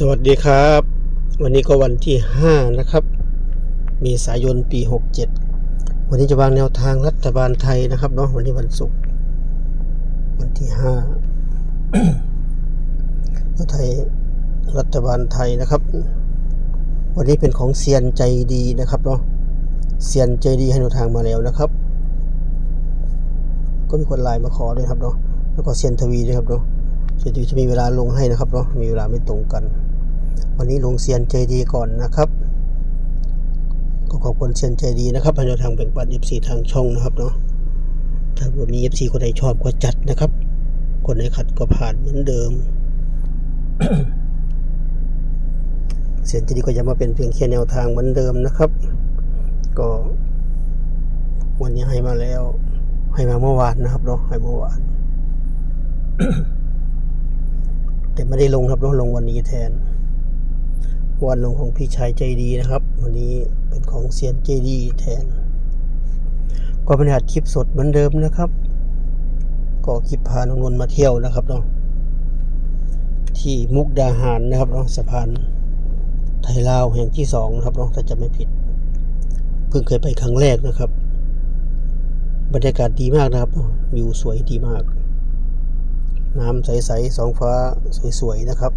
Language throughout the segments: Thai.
สวัสดีครับ วันนี้ก็วันที่ 5 นะครับเมษายนปี 67 วันนี้จะวางแนวทางรัฐบาลไทยนะครับเนาะวันนี้วันศุกร์วันที่5รัฐไทยรัฐบาลไทยนะครับ วันนี้เป็นของเซียนใจดีนะครับเนาะเซียนใจดีให้แนวทางมาแล้วนะครับ ก็มีคนไลน์มาขอด้วยครับเนาะแล้วก็เซียนทวีด้วยครับเนาะเซียนทวีจะมีเวลาลงให้นะครับเนาะมีเวลาไม่ตรงกัน วันนี้ลงเซียนใจดีก่อนนะครับก็ขอบคุณเซียนใจดีนะครับให้แนวทางแบ่งปัน FC ทางช่องนะครับเนาะถ้าว่ามี FC คนใดชอบก็จัดนะครับ คนไหนขัดก็ผ่านเหมือนเดิม เสียนใจดีก็จะมาเป็นเพียงแค่แนวทางเหมือนเดิมนะครับ ก็ วันนี้ให้มาแล้ว ให้มาเมื่อวานนะครับเนาะให้เมื่อวานแต่ไม่ได้ลงครับเนาะลงวันนี้แทน วันลงของพี่ชายใจดีนะครับ วันนี้เป็นของเซียนใจดีแทน ก็เป็นหัดคลิปสดเหมือนเดิมนะครับ ก็คลิปพาน้องนนมาเที่ยวนะครับเนาะที่มุกดาหารนะครับเนาะสะพานไทยลาวแห่งที่สองนะครับเนาะถ้าจะไม่ผิด เพิ่งเคยไปครั้งแรกนะครับ บรรยากาศดีมากนะครับวิวสวยดีมาก น้ำใสๆสองฟ้าสวยๆนะครับ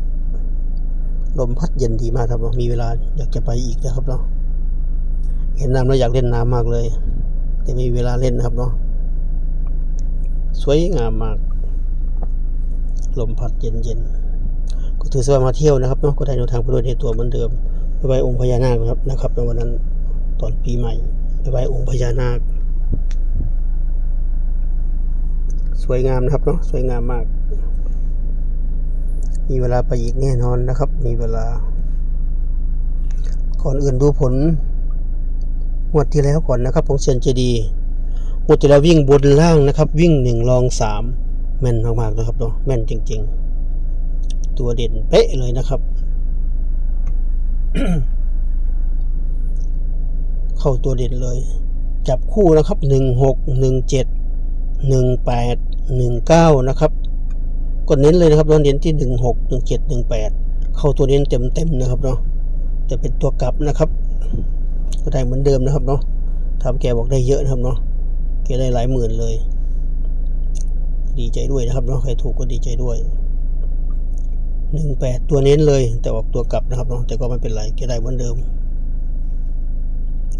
ลมพัดเย็นดีมากครับเนาะมีเวลาอยากจะไปอีกนะครับเนาะเห็นน้ำแล้วอยากเล่นน้ำมากเลย แต่ไม่มีเวลาเล่นนะครับเนาะสวยงามมาก ลมพัดเย็นเย็นๆก็ถือว่ามาเที่ยวนะครับเนาะก็ได้แนวทางไปด้วยในตัวเหมือนเดิมไปไหว้องค์พญานาคนะครับนะครับในวันนั้นตอนปีใหม่ไปไหว้องค์พญานาค สวยงามนะครับเนาะสวยงามมาก มีเวลาไปอีกแน่นอนนะครับ มีเวลา ก่อนอื่นดูผลงวดที่แล้วก่อนนะครับ ของเซนเจดีงวดที่แล้ววิ่งบนล่างนะครับ วิ่งหนึ่งรองสามแม่นมากๆนะครับเนาะแม่นจริง ๆ ตัวเด่นเป๊ะเลยนะครับ เข้าตัวเด่นเลย จับคู่นะครับหนึ่งหกหนึ่งเจ็ดหนึ่งแปดหนึ่งเก้านะครับ ก็เน้นเลยนะครับเราเน้นที่หนึ่งหกหนึ่งเจ็ดหนึ่งแปดเข้าตัวเน้นเต็มเต็มๆนะครับเนาะแต่เป็นตัวกลับนะครับ ก็ได้เหมือนเดิมนะครับเนาะทำแกบอกได้เยอะนะครับเนาะแกได้หลายหมื่นเลย ดีใจด้วยนะครับเนาะใครถูกก็ดีใจด้วยหนึ่งแปดตัวเน้นเลย แต่ออกตัวกลับนะครับเนาะแต่ก็ไม่เป็นไรแกได้เหมือนเดิม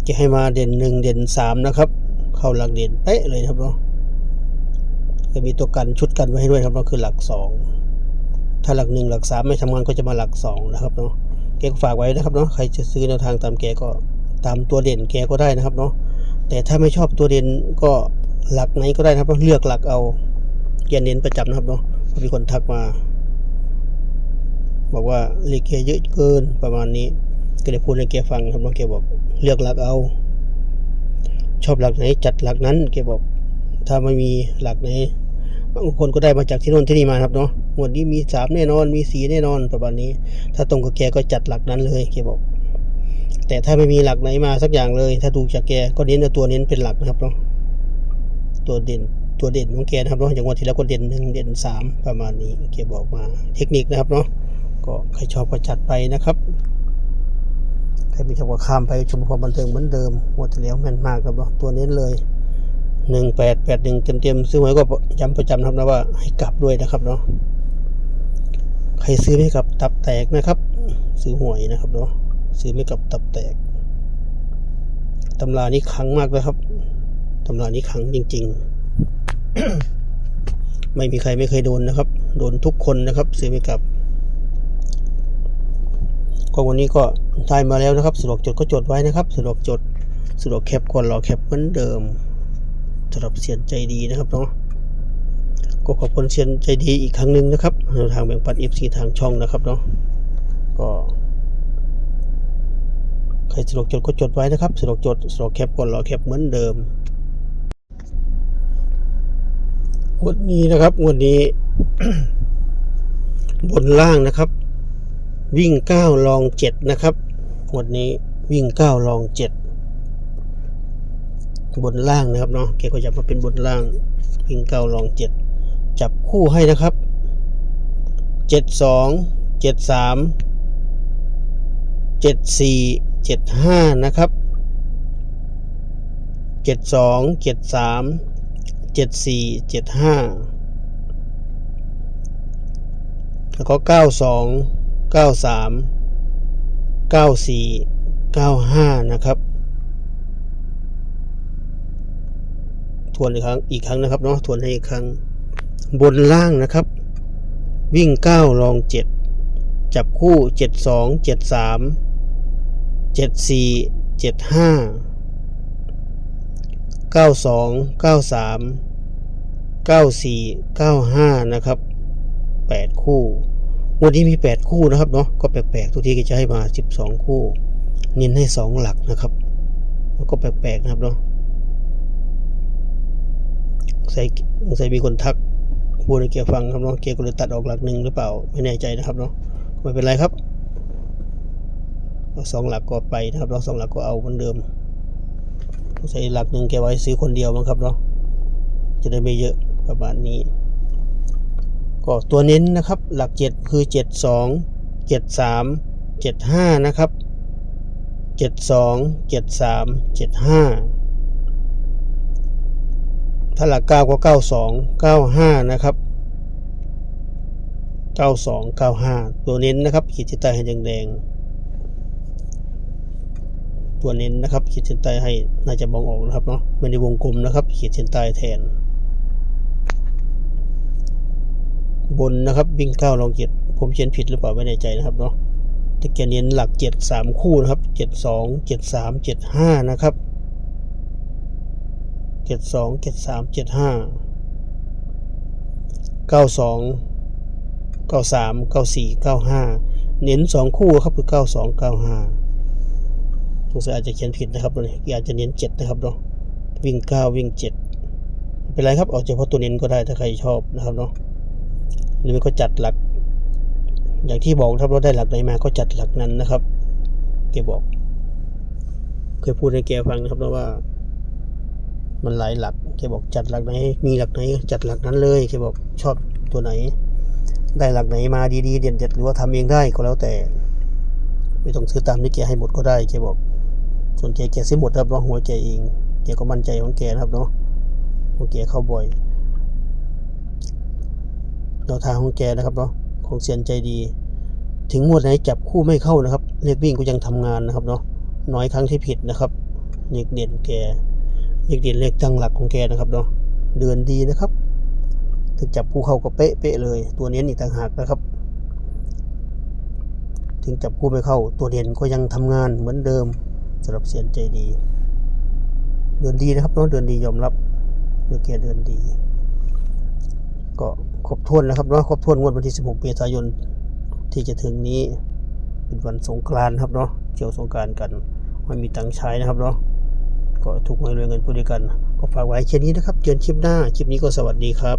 จะให้มาเด่นหนึ่งเด่นสามนะครับเข้าหลักเด่นเป๊ะเลยครับเนาะ ก็มีตัวกันชุดกันไว้ให้ด้วยครับก็คือหลักสองถ้าหลักหนึ่งหลักสามไม่ทำงานก็จะมาหลักสองนะครับเนาะแกก็ฝากไว้นะครับเนาะใครจะซื้อแนวทางตามแกก็ตามตัวเด่นแกก็ได้นะครับเนาะแต่ถ้าไม่ชอบตัวเด่นก็หลักไหนก็ได้นะครับเลือกหลักเอาแกเน้นประจำนะครับเนาะมีคนทักมา บอกว่าเลขแกเยอะเกินประมาณนี้ก็เลยพูดให้แกฟังครับเน้องแกบอกเลือกหลักเอา ชอบหลักไหนจัดหลักนั้นแกบอก ถ้าไม่มีหลักไหนบางคนก็ได้มาจากที่โน่นที่นี่มาครับเนาะงวันนี้มีสามแน่นอน มีสีแน่นอนประมาณนี้ ถ้าตรงกับแกก็จัดหลักนั้นเลยแกบอก แต่ถ้าไม่มีหลักไหนมาสักอย่างเลย ถ้าดูจากแกก็เน้นตัวเน้นเป็นหลักนะครับเนาะตัวเด่นตัวเด่นของแกนะครับเนาะอย่างวันที่แล้วก็เด่นหนึ่งเด่นสามประมาณนี้แกบอกมาเทคนิคนะครับเนาะก็ใครชอบก็จัดไปนะครับใครไม่ชอบก็ข้ามไปชมความบันเทิงเหมือนเดิมหมดที่แล้วแม่นมากครับเนาะตัวเน้นเลย หนึ่งแปดแปดหนึ่งเต็มเต็มๆซื้อไว้ก็ย้ำประจำครับนะว่าให้กลับด้วยนะครับเนาะใครซื้อไม่กลับตับแตกนะครับ ซื้อหวยนะครับเนาะซื้อไม่กลับตับแตกตำรานี้ขังมากเลยครับตำรานี้ขังจริง ๆ ไม่มีใครไม่เคยโดนนะครับ โดนทุกคนนะครับ ซื้อไม่กลับก็วันนี้ก็ได้มาแล้วนะครับสะดวกจดก็จดไว้นะครับสะดวกจดสะดวกแคปก่อนรอแคปเหมือนเดิม สำหรับเสียนใจดีนะครับเนาะก็ขอบคุณเสียนใจดีอีกครั้งหนึ่งนะครับทางแบ่งปันเอฟซีทางช่องนะครับเนาะก็ใครสะดวกจดก็จดไว้นะครับสะดวกจดสะดวกแคปก่อนรอแคปเหมือนเดิมงวันนี้นะครับงวันนี้ บนล่างนะครับ วิ่งเก้าลองเจ็ดนะครับงวดนี้วิ่งเก้าลองเจ็ด บนล่างนะครับเนาะแกก็จะมาเป็นบนล่างวิ่งเก้าลองเจ็ดจับคู่ให้นะครับเจ็ดสองเจ็ดสามเจ็ดสี่เจ็ดห้านะครับเจ็ดสองเจ็ดสามเจ็ดสี่เจ็ดห้าแล้วก็เก้าสองเก้าสามเก้าสี่เก้าห้านะครับ ทวนอีกครั้งอีกครั้งนะครับเนาะทวนให้อีกครั้ง บนล่างนะครับ วิ่งเก้ารองเจ็ดจับคู่เจ็ดสองเจ็ดสามเจ็ดสี่เจ็ดห้าเก้าสองเก้าสามเก้าสี่เก้าห้านะครับแปดคู่วันนี้มีแปดคู่นะครับเนาะก็แปลกๆทุกทีก็จะให้มาสิบสองคู่น้นให้สองหลักนะครับแล้วก็แปลกๆนะครับเนาะ ใส่ใส่มีคนทักพูดให้เกียร์ฟังครับเนาะเกียร์ก็เลยตัดออกหลักหนึ่งหรือเปล่าไม่แน่ใจนะครับเนาะไม่เป็นไรครับสองหลักก็ไปนะครับเราสองหลักก็เอาเหมือนเดิมใส่หลักหนึ่งแกไว้ซื้อคนเดียวมั้งครับเนาะจะได้ไม่เยอะประมาณนี้ ก็ตัวเน้นนะครับ หลักเจ็ดคือเจ็ดสองเจ็ดสามเจ็ดห้านะครับเจ็ดสองเจ็ดสามเจ็ดห้า ถ้าหลักเก้าก็เก้าสองเก้าห้านะครับเก้าสองเก้าห้าตัวเน้นนะครับ ขีดเส้นใต้ให้แดงๆ ตัวเน้นนะครับ ขีดเส้นใต้ให้น่าจะมองออกนะครับเนาะไม่ได้วงกลมนะครับ ขีดเส้นใต้แทน บนนะครับวิ่งเก้าลองเจ็ดผมเขียนผิดหรือเปล่าไม่แน่ใจนะครับเนาะแต่แกเน้นหลักเจ็ดสามคู่นะครับเจ็ดสองเจ็ดสามเจ็ดห้านะครับ จ็ดสองเจ็ดสามเจ็ดห้าเก้าสองเก้าสามเก้าสี่เก้าห้าเน้นสองคู่ครับคือเก้าสองเก้าห้าสงสัยอาจจะเขียนผิดนะครับตัวนี้อาจจะเน้นเจ็ดนะครับเนาะวิ่งเก้าวิ่งเจ็ดเป็นไรครับเอาเฉพาะตัวเน้นก็ได้ถ้าใครชอบนะครับเนาะหรือไม่ก็จัดหลัก อย่างที่บอกครับเราได้หลักไหนมาก็จัดหลักนั้นนะครับแกบอก เคยพูดให้แกฟังนะครับนะว่า มันหลายหลักแกบอกจัดหลักไหน มีหลักไหน จัดหลักนั้นเลยแกบอกชอบตัวไหน ได้หลักไหนมาดีๆเด็ดๆหรือว่าทำเองได้ก็แล้วแต่ ไม่ต้องซื้อตามที่แกให้หมดก็ได้แกบอก ส่วนแกแกซื้อหมดครับเนาะหัวแกเองแกก็มั่นใจของแกนะครับเนาะหัวแกเข้าบ่อยแนวทางของแกนะครับเนาะของเซียนใจดี ถึงงวดไหนจับคู่ไม่เข้านะครับเลขวิ่งก็ยังทำงานนะครับเนาะน้อยครั้งที่ผิดนะครับเลขเด่นแก เลขเด่นเลขตั้งหลักของแกนะครับเนาะเดือนดีนะครับถึงจับคู่เข้าก็เป๊ะเป๊ะเลย ตัวเน้นอีกต่างหากนะครับ ถึงจับคู่ไม่เข้า ตัวเด่นก็ยังทำงานเหมือนเดิมสำหรับเสียนใจดี เดือนดีนะครับเนาะเดือนดียอมรับเดือนแกเดือนดี ก็ครบถ้วนนะครับเนาะครบถ้วนงวดวันที่ 16เมษายนที่จะถึงนี้เป็นวันสงกรานต์ครับเนาะเที่ยวสงกรานต์กันไม่มีตังค์ใช้นะครับเนาะ ก็ถูกหวยรวยเงินพูดด้วยกัน ก็ฝากไว้แค่นี้นะครับเจอกันคลิปหน้า คลิปนี้ก็สวัสดีครับ